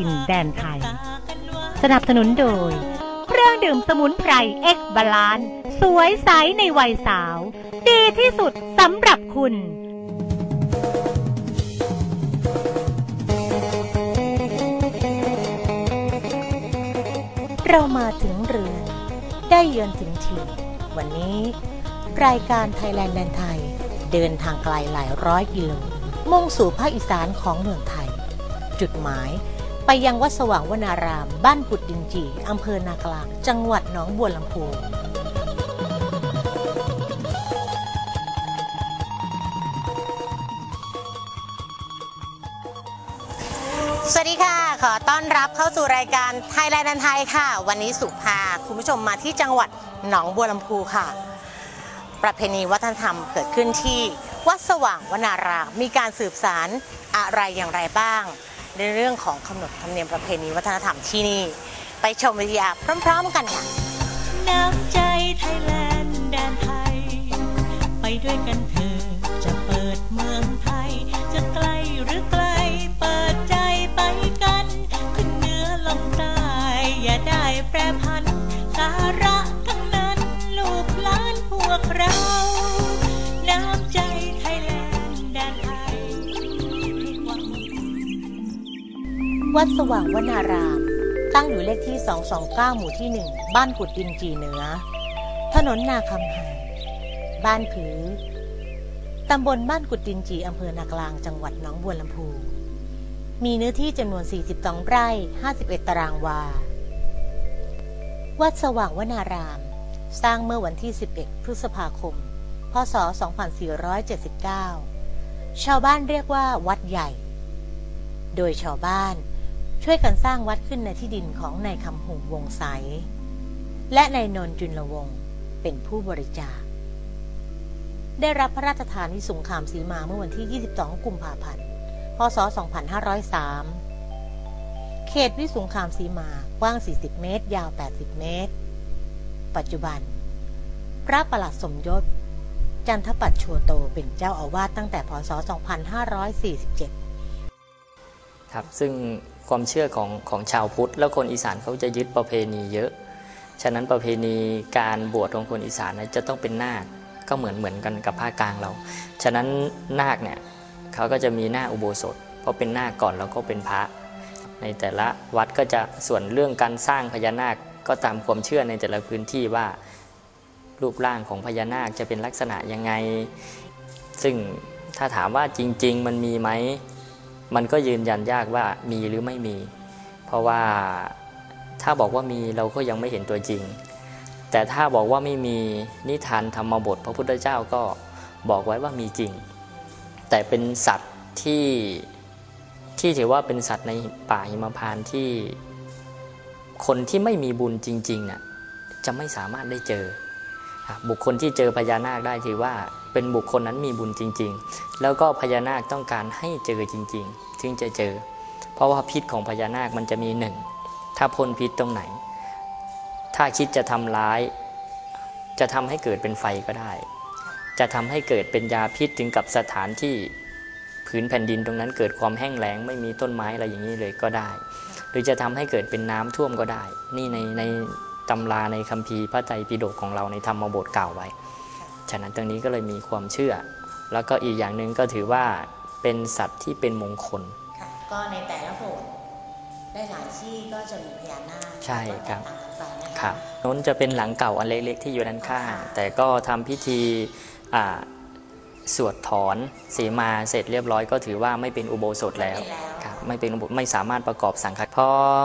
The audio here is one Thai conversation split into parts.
ถิ่นแดนไทย สนับสนุนโดย เครื่องดื่มสมุนไพรเอ็กบาลานสวยใสในวัยสาว ดีที่สุดสำหรับคุณเรามาถึงเรือ ได้เยือนถึงถิ่นวันนี้ รายการไทยแลนด์แดนไทย เดินทางไกลหลายร้อยกิโลมุ่งสู่ภาคอีสานของเมืองไทย จุดหมาย ไปยังวัดสว่างวนาราม บ้านกุดดินจีอำเภอนากลาง จังหวัดหนองบัวลำพูสวัสดีค่ะ ขอต้อนรับเข้าสู่รายการไทยแลนด์ไทยค่ะ วันนี้สุภาคุณผู้ชมมาที่จังหวัดหนองบัวลำพูค่ะ ประเพณีวัฒนธรรมเกิดขึ้นที่วัดสว่างวนารามมีการสืบสารอะไรอย่างไรบ้าง ในเรื่องของขนบธรรมเนียมประเพณีวัฒนธรรมที่นี่ ไปชมวิทยาพร้อม ๆ กันค่ะ น้ำใจไทยแลนด์แดนไทย ไปด้วยกันเถอะจะเปิดเมืองไทย จะไกลหรือไกล เปิดใจไปกัน ขึ้นเหนือลงใต้อย่าได้แปรพันสาระทั้งนั้น ลูกหลานพวกเรา วัดสว่างวนาราม ตั้งอยู่เลขที่ 229 หมู่ที่ 1 บ้านกุดดินจีเหนือ ถนนนาคำหายบ้านผือ ตำบลบ้านกุดดินจีอำเภอนากลางจังหวัดหนองบัวลำพู มีเนื้อที่จำนวน 42 ไร่ 51 ตารางวา วัดสว่างวนาราม สร้างเมื่อวันที่ 11 พฤษภาคม พศ 2479 ชาวบ้านเรียกว่าวัดใหญ่ โดยชาวบ้าน ช่วยกันสร้างวัดขึ้นในที่ดินของนายคำหงวงใสและนายนนจุลวงศ์เป็นผู้บริจาค ได้รับพระราชทานวิสุงคามสีมาเมื่อวันที่ 22 กุมภาพันธ์ พศ 2503 เขตวิสุงคามสีมากว้าง 40 เมตร ยาว 80 เมตร ปัจจุบัน พระประหลัดสมยศ จันทปัตโชโตเป็นเจ้าอาวาสตั้งแต่ พศ 2547 ครับ ซึ่ง ความเชื่อของของชาวพุทธ แล้วคนอีสานเขาจะยึดประเพณีเยอะ ฉะนั้นประเพณีการบวชของคนอีสานนะจะต้องเป็นนาคก็เหมือนเหมือนกันกับภาคกลางเรา ฉะนั้นนาคเนี่ยเขาก็จะมีหน้าอุโบสถเพราะเป็นนาคก่อนแล้วก็เป็นพระ ในแต่ละวัดก็จะส่วนเรื่องการสร้างพญานาคก็ตามความเชื่อในแต่ละพื้นที่ว่ารูปร่างของพญานาคจะเป็นลักษณะยังไง ซึ่งถ้าถามว่าจริง ๆ มันมีไหม มันก็ยืนยันยากว่ามีหรือไม่มี เพราะว่าถ้าบอกว่ามีเราก็ยังไม่เห็นตัวจริง แต่ถ้าบอกว่าไม่มีนิทานธรรมบท พระพุทธเจ้าก็บอกไว้ว่ามีจริง แต่เป็นสัตว์ที่ที่ถือว่าเป็นสัตว์ในป่าหิมพานต์ที่คนที่ไม่มีบุญจริงๆน่ะจะไม่สามารถได้เจอ บุคคลที่เจอพญานาคได้ถือว่า เป็นบุคคลนั้นมีบุญจริง ๆ แล้วก็พญานาคต้องการให้เจอจริง ๆ ถึงจะเจอ เพราะว่าพิษของพญานาคมันจะมีหนึ่งถ้าพ่นพิษตรงไหน ถ้าคิดจะทำร้าย จะทำให้เกิดเป็นไฟก็ได้ จะทำให้เกิดเป็นยาพิษถึงกับสถานที่ผืนแผ่นดินตรงนั้นเกิดความแห้งแล้งไม่มีต้นไม้อะไรอย่างนี้เลยก็ได้ หรือจะทำให้เกิดเป็นน้ำท่วมก็ได้ นี่ในในตำราในคัมภีร์พระไตรปิฎกของเราในธรรมบทกล่าวไว้ ฉะนั้นตรงนี้ก็เลยมีความเชื่อ แล้วก็อีกอย่างหนึ่งก็ถือว่าเป็นสัตว์ที่เป็นมงคลค่ะก็ในแต่ละโบสถ์ได้หลายที่ก็จะมีพญานาคใช่ครับก็แตกต่างกันไปนะคคะรับนู้นจะเป็นหลังเก่าอันเล็กๆที่อยู่ด้านข้างค่ะแต่ก็ทำพิธีอ่าสวดถอนเสมาเสร็จเรียบร้อยก็ถือว่าไม่เป็นอุโบสถแล้วไม่แล้วครับไม่เป็นอุโบไม่สามารถประกอบสังฆทานเพราะ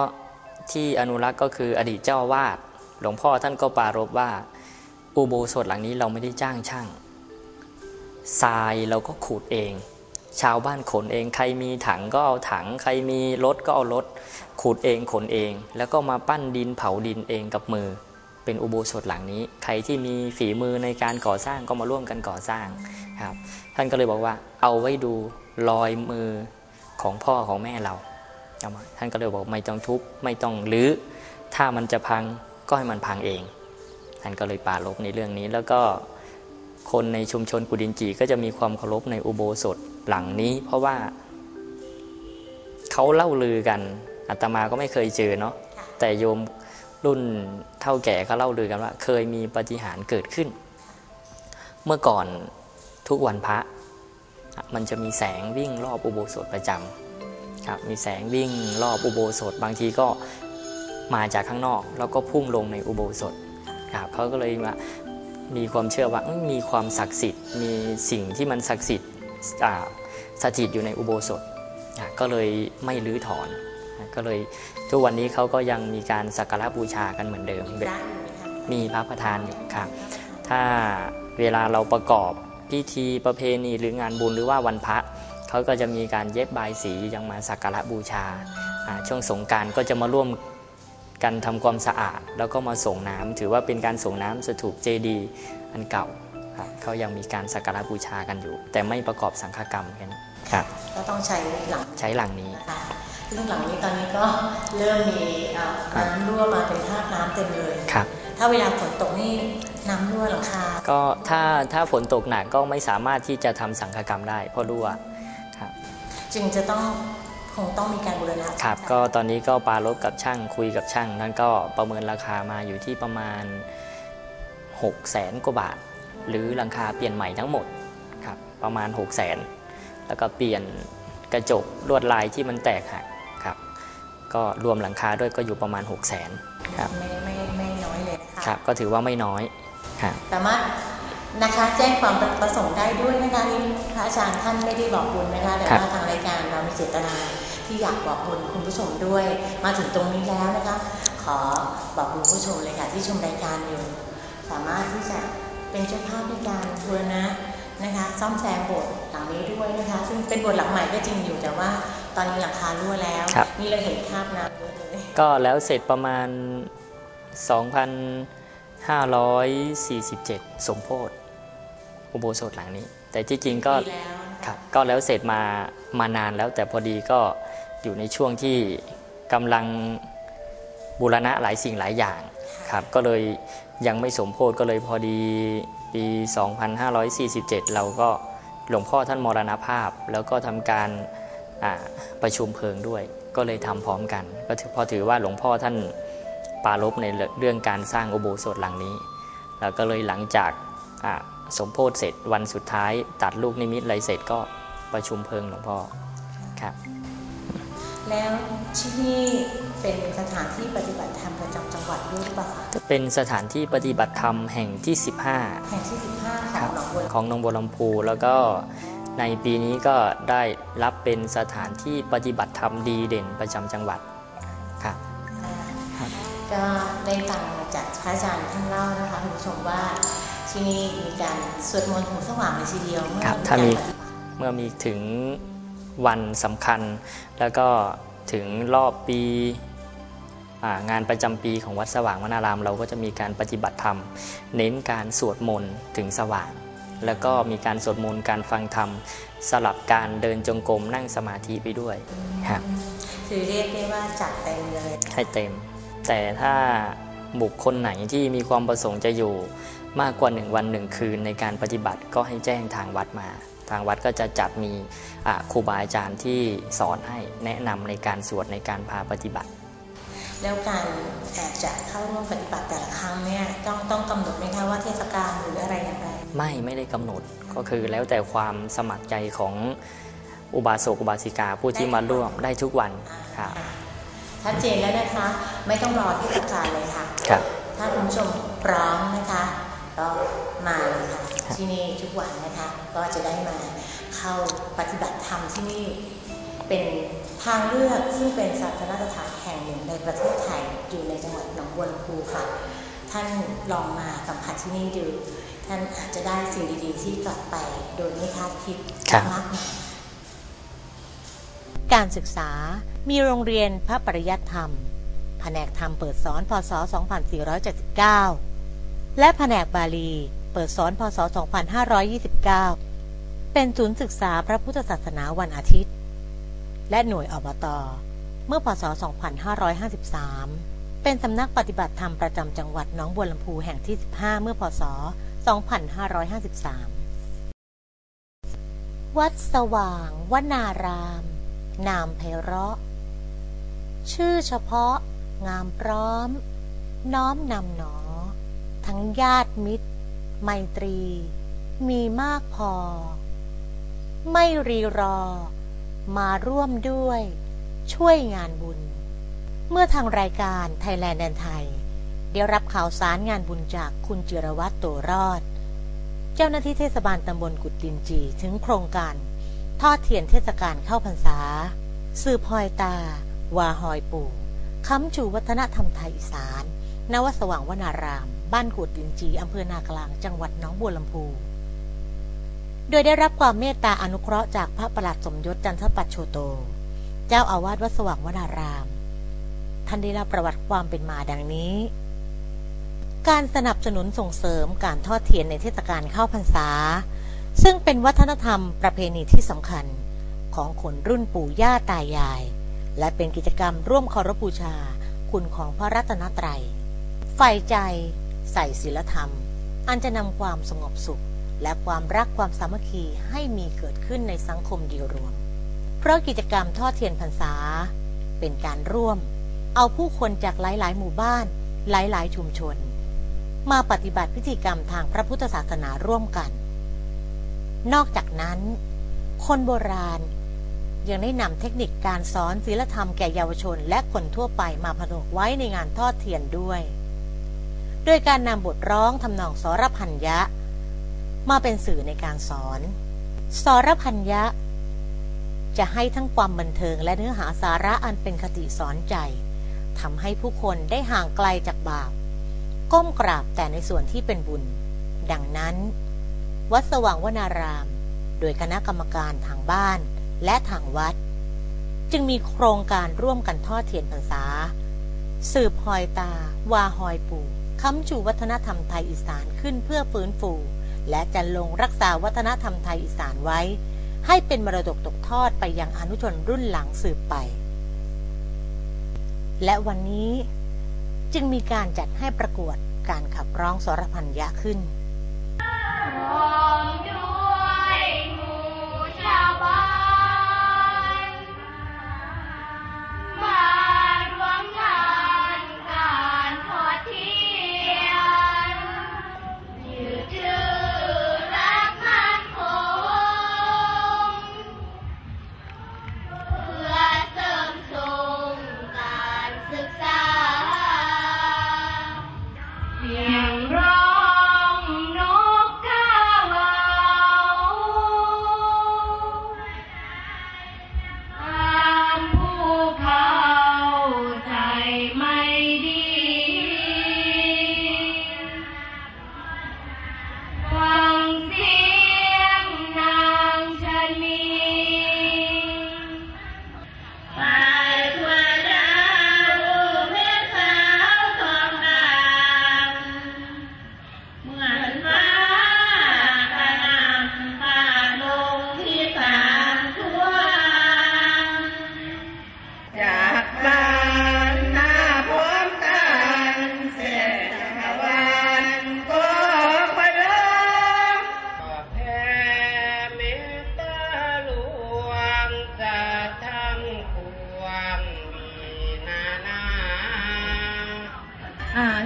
ที่อนุรักษ์ก็คืออดีตเจ้าอาวาดหลวงพ่อท่านก็ปรารภว่า อุโบสถหลังนี้เราไม่ได้จ้างช่างทรายเราก็ขูดเอง ชาวบ้านขนเองใครมีถังก็เอาถัง ใครมีรถก็เอารถขูดเองขนเอง แล้วก็มาปั้นดินเผาดินเองกับมือ เป็นอุโบสถหลังนี้ ใครที่มีฝีมือในการก่อสร้างก็มาร่วมกันก่อสร้างครับท่านก็เลยบอกว่าเอาไว้ดูรอยมือของพ่อของแม่เราเอามาท่านก็เลยบอกไม่ต้องทุบไม่ต้องรื้อถ้ามันจะพังก็ให้มันพังเอง ท่านก็เลยปารบในเรื่องนี้ แล้วก็คนในชุมชนกุดินจีก็จะมีความเคารพในอุโบสถหลังนี้ เพราะว่าเขาเล่าลือกันอาตมาก็ไม่เคยเจอเนาะแต่โยมรุ่นเท่าแก่เขาเล่าลือกันว่า เคยมีปฏิหารเกิดขึ้น เมื่อก่อนทุกวันพระ มันจะมีแสงวิ่งรอบอุโบสถประจำครับมีแสงวิ่งรอบอุโบสถ บางทีก็มาจากข้างนอก แล้วก็พุ่งลงในอุโบสถ ครับเขาก็เลยมามีความเชื่อว่าเอ้ยมีความศักดิ์สิทธิ์ มีสิ่งที่มันศักดิ์สิทธิ์อ่าสถิตอยู่ในอุโบสถอะก็เลยไม่รื้อถอนอะก็เลยทุกวันนี้เขาก็ยังมีการสักการะบูชากันเหมือนเดิมพระอยู่ไหมคะมีพระประธานอยู่ครับถ้าเวลาเราประกอบพิธีประเพณีหรืองานบุญหรือว่าวันพระเขาก็จะมีการเย็บบายสียังมาสักการะบูชาอ่าช่วงสงกรารก็จะมาร่วม กันทำความสะอาด แล้วก็มาส่งน้ำถือว่าเป็นการส่งน้ำสถูปเจดีย์อันเก่าครับเขายังมีการสักการะบูชากันอยู่ แต่ไม่ประกอบสังฆกรรมกันครับก็ต้องใช้หลังใช้หลังนี้ค่ะซึ่งหลังนี้ตอนนี้ก็เริ่มมีเอ่อครับน้ำรั่วมาเป็นท่าน้ำเต็มเลยครับถ้าเวลาฝนตกนี่น้ำรั่วหลังคาก็ถ้าถ้าฝนตกหนักก็ไม่สามารถที่จะทำสังฆกรรมได้เพราะรั่วครับจึงจะต้อง คงต้องมีการบูรณะครับ ก็ตอนนี้ก็ปรารบกับช่างคุยกับช่างนั่นก็ประเมินราคามาอยู่ที่ประมาณ6 0แสนกว่าบาท หรือหลังคาเปลี่ยนใหม่ทั้งหมดครับประมาณ6 0แสนแล้วก็เปลี่ยนกระจกลวดลายที่มันแตกหักครับก็รวมหลังคาด้วยก็อยู่ประมาณ6 0แสนครับไม่ไม่ไม่น้อยเลยนะคะครับก็ถือว่าไม่น้อยครับสามารถ นะคะ แจ้งความประสงค์ได้ด้วยนะคะนี่พระอาจารย์ท่านไม่ได้บอกบุญนะคะ แต่ว่าทางรายการเรามีเจตนาที่อยากบอกบุญคุณผู้ชมด้วย มาถึงตรงนี้แล้วนะคะ ขอบอกคุณผู้ชมเลยค่ะ ที่ชมรายการอยู่ สามารถที่จะเป็นเจ้าภาพในการบูรณะนะคะ ซ่อมแซมโบสถ์หลังนี้ด้วยนะคะ ซึ่งเป็นโบสถ์หลังใหม่ก็จริงอยู่แต่ว่าตอนนี้หลังคารั่วแล้วครับนี่เราเห็นคราบน้ำเยอะเลยก็แล้วเสร็จประมาณ 2,547 สมโพธ อุโบสถหลังนี้ แต่ที่จริงก็ดีแล้วนะคคะรับก็แล้วเสร็จมามานานแล้ว แต่พอดีก็อยู่ในช่วงที่กำลังบูรณะหลายสิ่งหลายอย่างครับก็เลยยังไม่สมโพธก็เลยพอดีปี 2547 เราก็หลวงพ่อท่านมรณภาพ แล้วก็ทำการอ่าประชุมเพลิงด้วย ก็เลยทำพร้อมกัน ก็ถือพอถือว่าหลวงพ่อท่านปรารบในเรื่องการสร้างอุโบสถหลังนี้ แล้วก็เลยหลังจากอ่า สมโพธเสร็จวันสุดท้าย ตัดลูกนิมิตอะไรเสร็จก็ประชุมเพลิงหลวงพ่อครับแล้วที่นี่เป็นสถานที่ปฏิบัติธรรมประจำจังหวัดด้วยหรือเปล่าคะจะเป็นสถานที่ปฏิบัติธรรมแห่งที่แห่งที่15 15 ของหนองบัวลำพูของหนองบัวลำพูแล้วก็ในปีนี้ก็ได้รับเป็นสถานที่ปฏิบัติธรรมดีเด่นประจำจังหวัดครับครับก็ได้ฟังจากพระอาจารย์ท่านเล่านะคะคุณผู้ชมว่า ที่นี่มีการสวดมนต์ถึงสว่างเลยทีเดียวเมื่อครับมีถ้าการมีปฏิบัติเมื่อมีถึงวันสำคัญ แล้วก็ถึงรอบปีอ่างานประจำปีของวัดสว่างวนาราม เราก็จะมีการปฏิบัติธรรม เน้นการสวดมนต์ถึงสว่าง แล้วก็มีการสวดมนต์การฟังธรรม สลับการเดินจงกรมนั่งสมาธิไปด้วยครับคือเรียกได้ว่าจัดเต็มเลยให้เต็ม แต่ถ้าบุคคลไหนที่มีความประสงค์จะอยู่ มากกว่าหนึ่งวันหนึ่งคืนในการปฏิบัติก็ให้แจ้งทางวัดมา ทางวัดก็จะจัดมีอ่าครูบาอาจารย์ที่สอนให้แนะนำในการสวดในการพาปฏิบัติ แล้วการแอบจะเข้าร่วมปฏิบัติแต่ละครั้งเนี่ยต้องต้องกำหนดไหมคะว่าเทศกาลหรืออะไรอย่างไรไม่ไม่ได้กำหนดก็คือแล้วแต่ความสมัครใจของอุบาสกอุบาสิกาผู้ที่มาร่วมได้ทุกวันครับชัดเจนแล้วนะคะ ไม่ต้องรอเทศกาลเลยค่ะครับถ้าคุณผู้ชมพร้อมนะคะ ก็มาเลยค่ะที่นี่ทุกวันนะคะ ก็จะได้มาเข้าปฏิบัติธรรมที่นี่เป็นทางเลือกซึ่งเป็นศาสนสถานแห่งหนึ่งในประเทศไทยอยู่ในจังหวัดหนองบัวลำพูค่ะ ท่านลองมาสัมผัสที่นี่ดู ท่านอาจจะได้สิ่งดีๆ ที่กลับไปโดยไม่คาดคิดครับมากมายการศึกษามีโรงเรียนพระปริยัติธรรม แผนกธรรมเปิดสอนพศ 2479 และแผนกบาลี เปิดสอนพศ 2529 เป็นศูนย์ศึกษาพระพุทธศาสนาวันอาทิตย์ และหน่วยอบต เมื่อพศ 2553 เป็นสำนักปฏิบัติธรรมประจำจังหวัดหนองบัวลำพูแห่งที่ 15 เมื่อพศ 2553 วัดสว่างวนาราม นามไพเราะ ชื่อเฉพาะ งามพร้อม น้อมนำหนอ ทั้งญาติมิตร ไมตรี มีมากพอ ไม่รีรอ มาร่วมด้วย ช่วยงานบุญ เมื่อทางรายการไทยแลนด์แดนไทย ได้รับข่าวสารงานบุญจากคุณจิรวัตรโตรอด เจ้าหน้าที่เทศบาลตำบลกุดดินจีถึงโครงการ ทอดเทียนเทศกาลเข้าพรรษา สืบหอยตา วาหอยปู่ค้ำชูวัฒนธรรมไทยอีสาน นวสว่างวนาราม บ้านกุดดินจีอำเภอนากลาง จังหวัดน้องบัวลำพู โดยได้รับความเมตตาอนุเคราะห์จากพระประหลัดสมยศจันทปัจโชโต เจ้าอาวาสวัดสว่างวนาราม ท่านได้เล่าประวัติความเป็นมาดังนี้ การสนับสนุนส่งเสริมการทอดเทียนในเทศกาลเข้าพรรษา ซึ่งเป็นวัฒนธรรมประเพณีที่สำคัญของคนรุ่นปู่ย่าตายาย และเป็นกิจกรรมร่วมเคารพบูชาคุณของพระรัตนตรัยใฝ่ใจ ใส่ศีลธรรม อันจะนำความสงบสุข และความรักความสามัคคีให้มีเกิดขึ้นในสังคมเดียวรวม เพราะกิจกรรมทอดเทียนพรรษา เป็นการร่วม เอาผู้คนจากหลาย ๆ หมู่บ้าน หลาย ๆ ชุมชน มาปฏิบัติพิธีกรรมทางพระพุทธศาสนาร่วมกัน นอกจากนั้น คนโบราณยังได้นำเทคนิคการสอนศีลธรรมแก่เยาวชนและคนทั่วไปมาผนวกไว้ในงานทอดเทียนด้วย โดยการนำบทร้องทำนองสรพันยะ มาเป็นสื่อในการสอน สรพันยะ จะให้ทั้งความบันเทิงและเนื้อหาสาระอันเป็นคติสอนใจทำให้ผู้คนได้ห่างไกลจากบาป ก้มกราบแต่ในส่วนที่เป็นบุญ ดังนั้น วัดสว่างวนาราม โดยคณะกรรมการทางบ้านและทางวัด จึงมีโครงการร่วมกันทอดเทียนพรรษา สืบหอยตา วาหอยปู่ ค้ำชูวัฒนธรรมไทยอีสานขึ้นเพื่อฟื้นฟู และจะลงรักษาวัฒนธรรมไทยอีสานไว้ ให้เป็นมรดกตกทอดไปยังอนุชนรุ่นหลังสืบไป และวันนี้จึงมีการจัดให้ประกวดการขับร้องสรพันยะขึ้น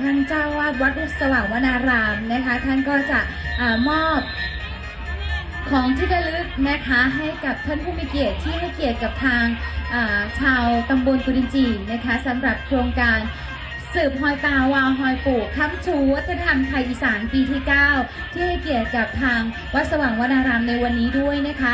ท่านเจ้าวาดวัดสว่างวนารามนะคะ ท่านก็จะอมอบของที่ระลึกนะคะให้กับท่านผู้มีเกียรติที่ให้เกียรติกับทางาชาวตำบลกุดินจีนะคะสำหรับโครงการสืบหอยตาวาวหอยปูค้ำชูวัฒนธรรมไทยอีสานปีที่ 9 ที่ให้เกียรติกับทางวัดสว่างวนารามในวันนี้ด้วยนะคะ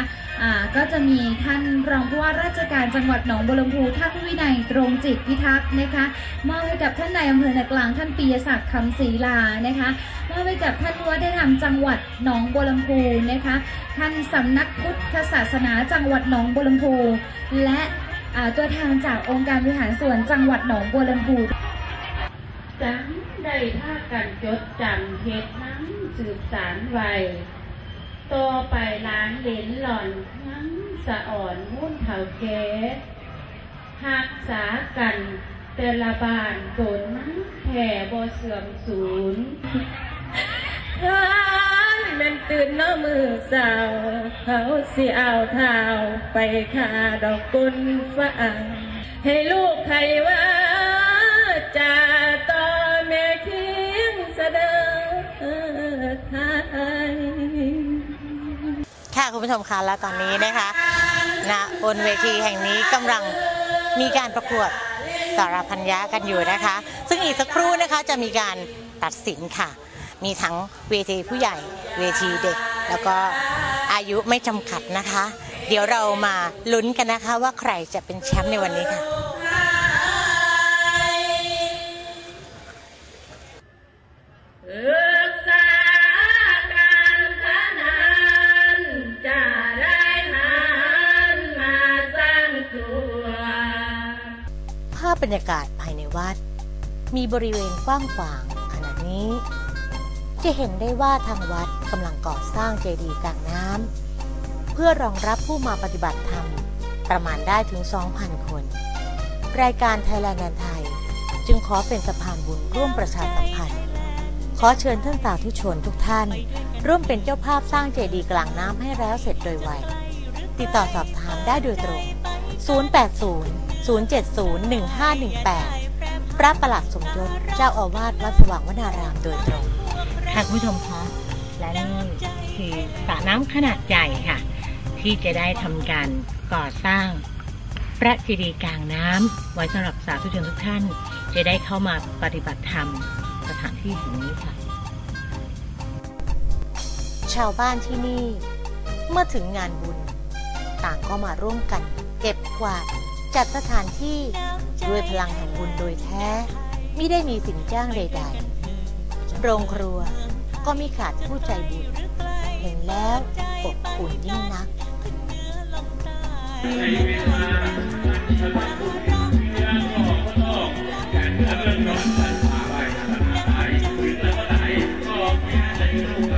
ก็จะมีท่านรองผู้ว่าราชการจังหวัดหนองบัวลำพูท่านวินัยตรงจิตพิทักษ์นะคะมอบให้กับท่านนายอำเภอนากลางท่านปียศักดิ์คำศรีลานะคะมอบให้กับท่านว่าได้ทำจังหวัดหนองบัวลำพูนะคะท่านสำนักพุทธศาสนาจังหวัดหนองบัวลำพูและตัวแทนจากองค์การบริหารส่วนจังหวัดหนองบัวลำพูจำได้ถ้ากันจดจำเหตุน้ำสืบสารไว้ ต่อไปล้านเหลนหล่อนทั้งสะอ่อนมุ่นเถาแก่หักษากันแต่ละบานโดนมันแผ่บ่เสื่อมสูญทานแม่นตื่นเน้อมือสาวเขาสิเอาเท้าไปคาดอกกุลฟ้าให้ลูกใครว่าจะต ค่ะคุณผู้ชมคะและตอนนี้นะคะณบนเวทีแห่งนี้กำลังมีการประกวดสารพันยะกันอยู่นะคะ ซึ่งอีกสักครู่นะคะจะมีการตัดสินค่ะ มีทั้งเวทีผู้ใหญ่เวทีเด็ก แล้วก็อายุไม่จำกัดนะคะ เดี๋ยวเรามาลุ้นกันนะคะว่าใครจะเป็นแชมป์ในวันนี้ค่ะาพบรรยากาศภายในวัด มีบริเวณกว้างขวางขณะนี้ จะเห็นได้ว่าทางวัดกำลังก่อสร้างเจดีย์กลางน้ำเพื่อรองรับผู้มาปฏิบัติธรรม ประมาณได้ถึง 2,000 คน รายการไทยแลนด์แนไทย จึงขอเป็นสะพานบุญร่วมประชาสัมพันธ์ ขอเชิญท่านสาธุชนทุกท่าน ร่วมเป็นเจ้าภาพสร้างเจดีย์กลางน้ำให้แล้วเสร็จโดยไวติดต่อสอบถามได้โดยตรง 080 070 1518 พระประหลัดสมยศเจ้าอาวาสวัดสว่างวนารามโดยตรง ค่ะคุณผู้ชมคะ และนี่คือสระน้ำขนาดใหญ่ค่ะ ที่จะได้ทำการก่อสร้างพระเจดีย์กลางน้ำไว้สำหรับสาธุชนทุกท่าน จะได้เข้ามาปฏิบัติธรรมสถานที่แห่งนี้ค่ะ ชาวบ้านที่นี่ เมื่อถึงงานบุญ ต่างก็มาร่วมกัน เก็บกวาด จัดสถานที่ด้วยพลังแห่งบุญโดยแท้ไม่ได้มีสิ่งจ้างใดๆ โรงครัวก็มีขาดผู้ใจบุญ เห็นแล้วอบอุ่นยิ่งนักเ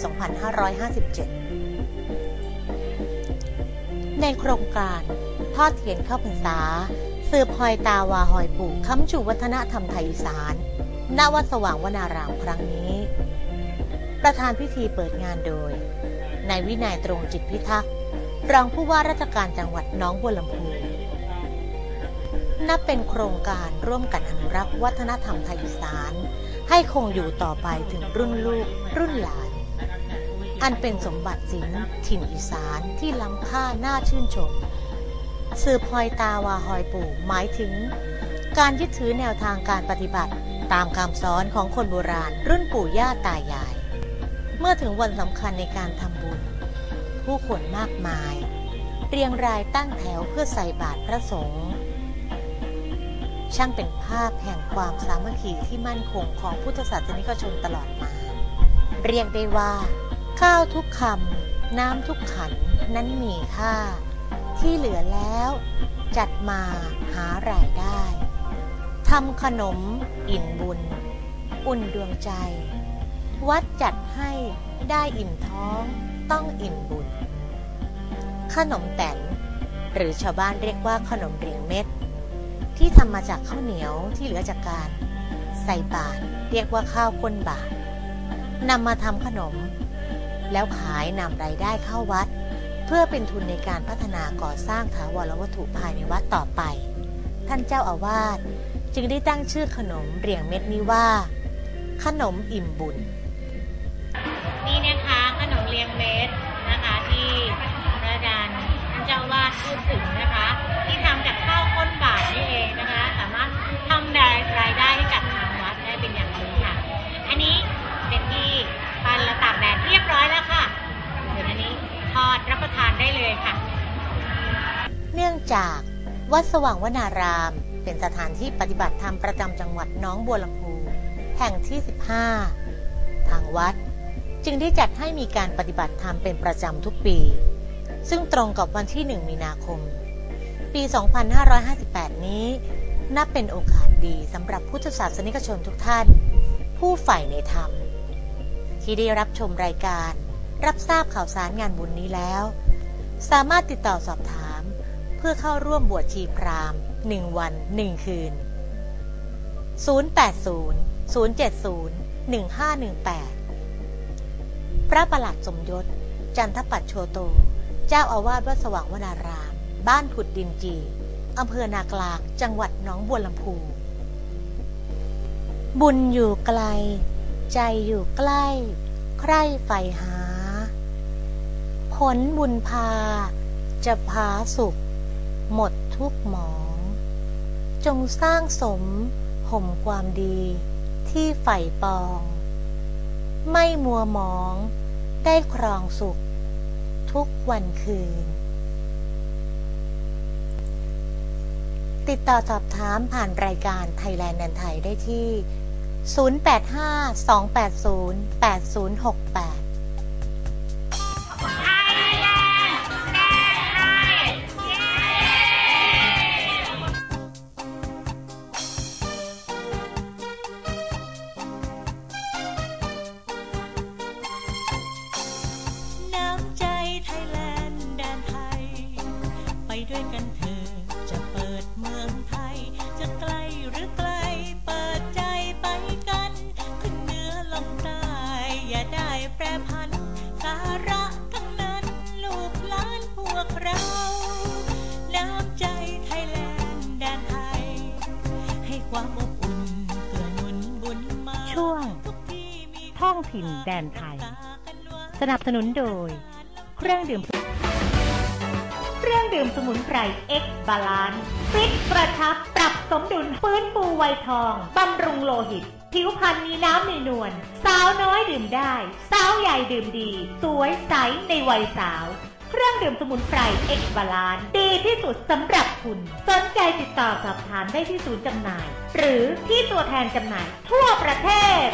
2557 ในโครงการทอดเทียนเข้าพรรษา สืบหอยตาวาหอยปู่ค้ำชูวัฒนธรรมไทยอีสานณวัดสว่างวนารามครั้งนี้ ประธานพิธีเปิดงานโดยนายวินัยตรงจิตพิทักษ์รองผู้ว่าราชการจังหวัดน้องบัวลำพูนับเป็นโครงการร่วมกันอนุรักษ์วัฒนธรรมไทยอีสาน ให้คงอยู่ต่อไปถึงรุ่นลูกรุ่นหลาน อันเป็นสมบัติศิลป์ถิ่นอีสานที่ล้ำค่าน่าชื่นชม สืบหอยตาวาหอยปู่หมายถึง การยึดถือแนวทางการปฏิบัติตามคำสอนของคนโบราณ รุ่นปู่ย่าตายาย เมื่อถึงวันสำคัญในการทำบุญ ผู้คนมากมาย เรียงรายตั้งแถวเพื่อใส่บาตรพระสงฆ์ช่างเป็นภาพแห่งความสามัคคีที่มั่นคงของพุทธศาสนิกชนตลอดมา เรียกได้ว่า ข้าวทุกคำน้ำทุกขันนั้นมีค่า ที่เหลือแล้ว จัดมาหารายได้ทำขนมอิ่มบุญ อุ่นดวงใจ วัดจัดให้ได้อิ่มท้องต้องอิ่มบุญ ขนมแตนหรือชาวบ้านเรียกว่าขนมเรียงเม็ด ที่ทำมาจากข้าวเหนียวที่เหลือจากการ ใส่บาตรเรียกว่าข้าวก้นบาตรนำมาทำขนม แล้วขายนำรายได้เข้าวัด เพื่อเป็นทุนในการพัฒนาก่อสร้างถาวรวัตถุภายในวัดต่อไป ท่านเจ้าอาวาสจึงได้ตั้งชื่อขนมเรียงเม็ดนี้ว่า ขนมอิ่มบุญ จากวัดสว่างวนาราม เป็นสถานที่ปฏิบัติธรรมประจำจังหวัดน้องบัวลำพูแห่งที่ 15 ทางวัดจึงได้จัดให้มีการปฏิบัติธรรมเป็นประจำทุกปี ซึ่งตรงกับวันที่ 1 มีนาคม ปี 2558 นี้ นับเป็นโอกาสดีสำหรับพุทธศาสนิกชนทุกท่าน ผู้ใฝ่ในธรรม ที่ได้รับชมรายการ รับทราบข่าวสารงานบุญนี้แล้ว สามารถติดต่อสอบถาม เพื่อเข้าร่วมบวชชีพราหมณ์ 1 วัน 1 คืน 080 070 1518 พระประหลัดสมยศ จันทปัตโชโต เจ้าอาวาสวัดสว่างวนาราม บ้านผุดดินจี อำเภอนากลาง จังหวัดหนองบัวลำพู บุญอยู่ไกล ใจอยู่ใกล้ ใคร่ใฝ่หา ผลบุญพา จะพาสุข หมดทุกหมอง จงสร้างสมห่มความดีที่ใฝ่ปอง ไม่มัวหมองได้ครองสุข ทุกวันคืน ติดต่อสอบถามผ่านรายการไทยแลนด์นันไทยได้ที่ 085 280 8068 ถิ่นแดนไทย สนับสนุนโดย เครื่องดื่ม เครื่องดื่มสมุนไพรเอ็กบาลานฟิตกระชับปรับสมดุลฟื้นฟูไวทอง บำรุงโลหิต ผิวพรรณมีน้ำในนวล สาวน้อยดื่มได้ สาวใหญ่ดื่มดี สวยใสในวัยสาวเครื่องดื่มสมุนไพรเอ็กบาลานดีที่สุดสำหรับคุณ สนใจติดต่อสอบถามได้ที่ศูนย์จำหน่าย หรือที่ตัวแทนจำหน่ายทั่วประเทศ